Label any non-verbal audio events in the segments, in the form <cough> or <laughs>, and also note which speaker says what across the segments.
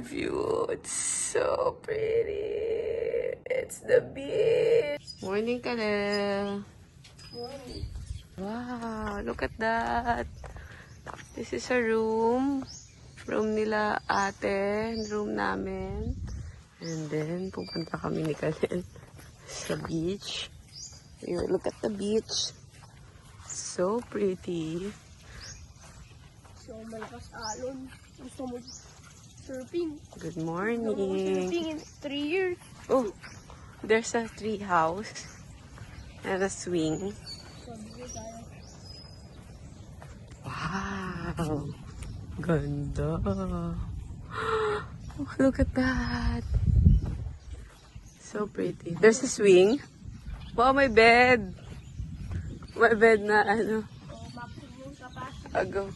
Speaker 1: view. It's so pretty. It's the beach. Morning, Kalel. Wow, look at that. This is a room. Room nila ate. Room namin. And then, pupunta kami ni Kalel <laughs> sa beach. Here, look at the beach. So pretty.
Speaker 2: So, malakas alon. Gusto mo surfing.
Speaker 1: Good morning.
Speaker 2: surfing in three years.
Speaker 1: Oh, there's a tree house and a swing. Wow. Ganda. <gasps> Oh, look at that. So pretty. There's a swing. Wow, my bed. My bed na ano.
Speaker 2: So, maximum capacity.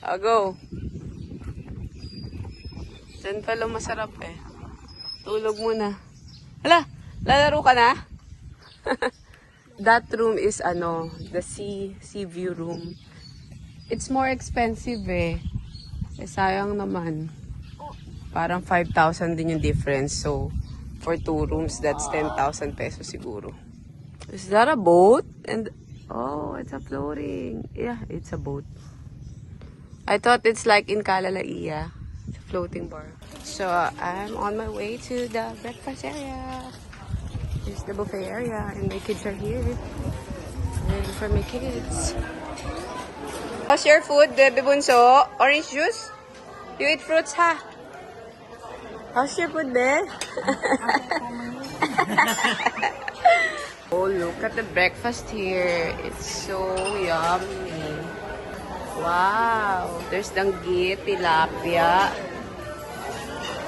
Speaker 1: Ago. Diyan pala masarap eh. Tulog muna. Hala, lalaro ka na? <laughs> That room is ano, the sea, sea view room. It's more expensive eh. Eh sayang naman. Parang 5,000 din yung difference. So, for two rooms, that's 10,000 pesos siguro. Is that a boat? And, oh, it's a floating. Yeah, it's a boat. I thought it's like in Kalalaiya. Floating bar. So, I'm on my way to the breakfast area. Here's the buffet area, and my kids are here. Waiting for my kids. How's your food, Bebe Bunso? Orange juice? You eat fruits, ha? How's your food, Be? <laughs> oh, look at the breakfast here. It's so yummy. Wow. There's danggit, tilapia.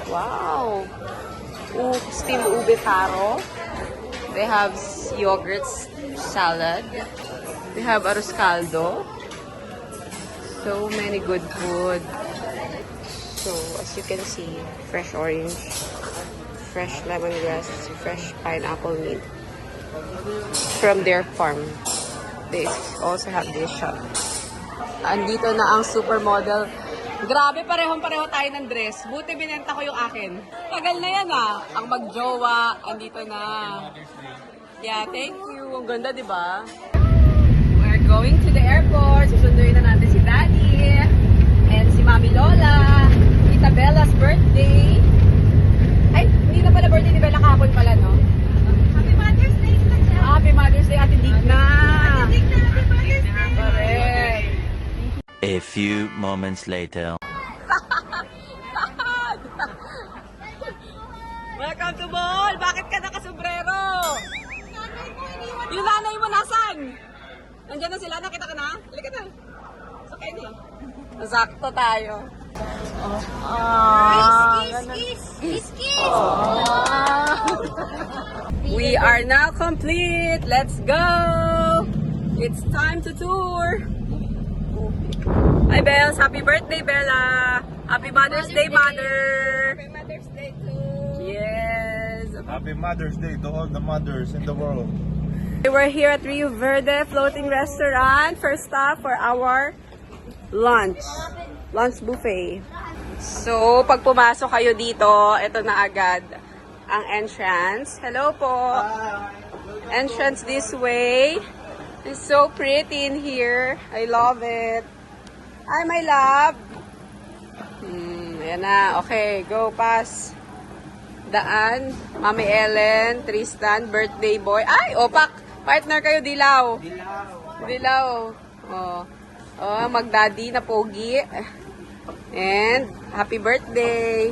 Speaker 1: Wow. Uh, steamed ube taro. They have yogurt salad. They have arroz caldo. So many good food. So, as you can see, fresh orange, fresh lemongrass, fresh pineapple meat from their farm. They also have this shop. Andito na ang supermodel. Grabe, parehong-pareho tayo ng dress. Buti binenta ko yung akin. Tagal na yan ah. Ang magjowa, andito na. Yeah, thank you. Ang ganda, di ba? We're going to the airport. Susunduin na natin si Daddy. And si Mami Lola. Tita Bella's birthday. Ay, hindi na pala birthday ni Bella kahapon pala, no?
Speaker 2: Happy Mother's Day.
Speaker 1: Happy Mother's Day, Ate Digna.
Speaker 2: Happy Mother's Day.
Speaker 1: Correct.
Speaker 3: A few moments later.
Speaker 1: Welcome to Bohol! Bakit ka nakasombrero? Yung nanay mo nasan? Nandiyan na sila, nakita ka na? Halika na. Sakay na. Sakto tayo. Ah,
Speaker 2: Kiss, kiss, kiss.
Speaker 1: We are now complete. Let's go. It's time to tour. Hi, Bells. Happy birthday, Bella. Happy Mother's, Day, Mother.
Speaker 2: Happy Mother's Day to
Speaker 1: Yes.
Speaker 4: Happy Mother's Day to all the mothers in the world.
Speaker 1: We're here at Rio Verde Floating Restaurant. First stop for our lunch. Lunch buffet. So, pag pumasok kayo dito, ito na agad ang entrance. Hello po. Entrance this way. It's so pretty in here. I love it. Hi, my love. Hmm, ayan na. Okay, go pass. Daan, Mami Ellen, Tristan, birthday boy. Ay, opak! Partner kayo, Dilaw. Dilaw. Dilaw. Oh. Oh, magdaddy na pogi. And, happy birthday.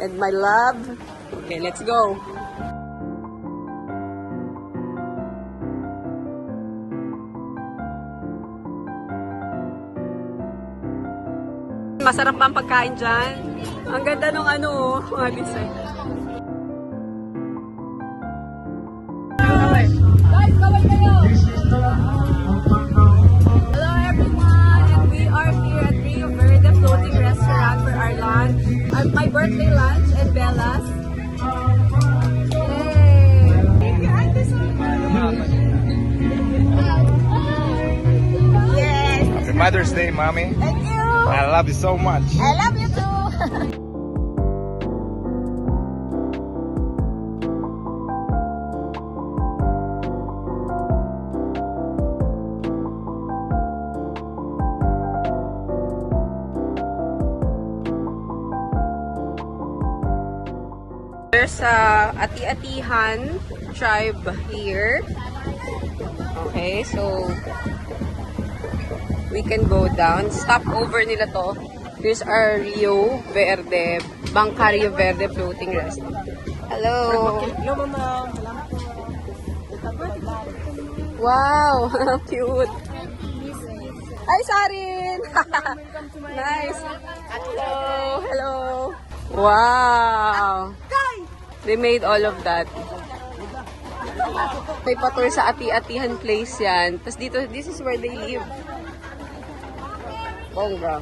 Speaker 1: And my love. Okay, let's go. Masarap ba ang pagkain dyan? Ang ganda nung ano, <laughs> mga design. Guys, kaway kayo! Hello everyone! And we are here at Rio Verde Floating Restaurant for our lunch. Uh, my birthday lunch and Bella's. Yay! Yes!
Speaker 4: Happy Mother's Day, mommy.
Speaker 2: Thank you.
Speaker 4: I love you so much.
Speaker 2: I love you too.
Speaker 1: There's a Ati-Atihan tribe here. Okay, so we can go down. Stop over nila to. There's our Rio Verde, Bangka Rio Verde floating restaurant. Hello!
Speaker 5: Hello, mama.
Speaker 1: Wow! <laughs> Cute! Hi, Sarin! <laughs> nice! Hello! Hello! Wow! They made all of that. May patour sa ati-atihan place yan. Tapos dito, this is where they live. Bongga.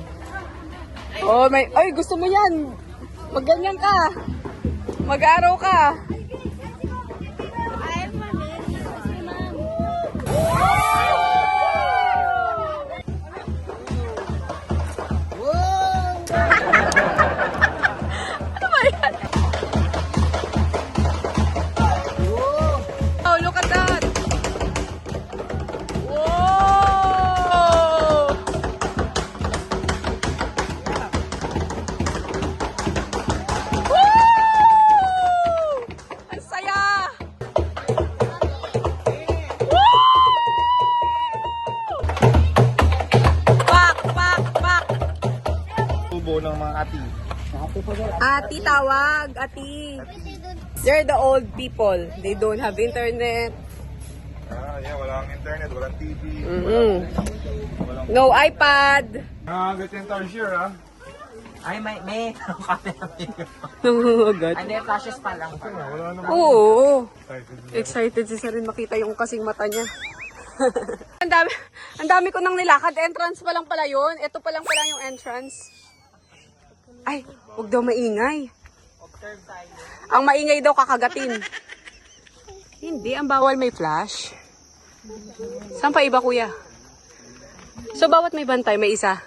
Speaker 1: Oh, may, ay, gusto mo yan. Magganyan ka. Mag-araw ka.
Speaker 2: I'm
Speaker 4: Ati
Speaker 1: tawag, ati. They're the old people. They don't have internet.
Speaker 4: Ah, yeah, walang internet, walang TV.
Speaker 1: Mm-mm. No iPad.
Speaker 4: Ah, good in tarsier, ah.
Speaker 5: Ay, may, may. <laughs>
Speaker 1: Agad. <laughs>
Speaker 5: Hindi, flashes pa lang.
Speaker 4: Wala naman.
Speaker 1: Oo.
Speaker 4: Excited.
Speaker 1: Excited si Sarin makita yung kasing mata niya. <laughs> ang dami, ang dami ko nang nilakad. Entrance pa lang pala yun. Ito pa lang pala yung entrance. Ay, huwag daw maingay. Ang maingay daw kakagatin. Hindi, ang bawal may flash. Saan pa iba, kuya? So, bawat may bantay, may isa.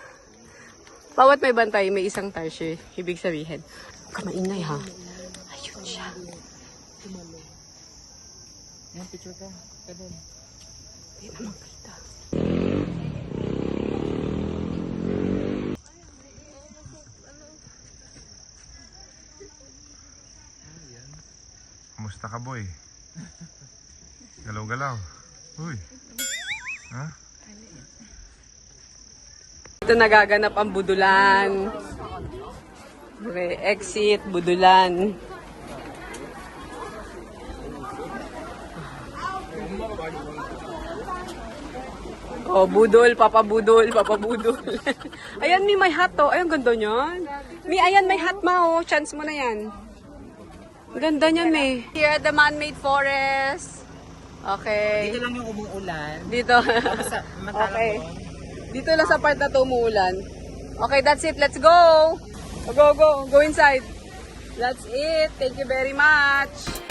Speaker 1: Bawat may bantay, may isang tarsier. Ibig sabihin. Huwag ka maingay, ha? Ayun siya.
Speaker 5: Yan, picture ka. Ka din.
Speaker 1: Hindi mo makita.
Speaker 4: Kumusta ka, boy? Galaw-galaw. Uy. Ha?
Speaker 1: Ito nagaganap ang budulan. Okay, exit, budulan. Oh, budol, papabudol, papabudol. <laughs> ayan, may may hat to. Ayun, ganda niyan. Mi, ayan, may hat ma, oh. Chance mo na yan. Ganda niyan, may. Here at the man-made forest. Okay.
Speaker 5: Dito lang yung umuulan.
Speaker 1: Dito. Okay. Dito lang sa part na to umuulan. Okay, that's it. Let's go! Go, go. Go inside. That's it. Thank you very much.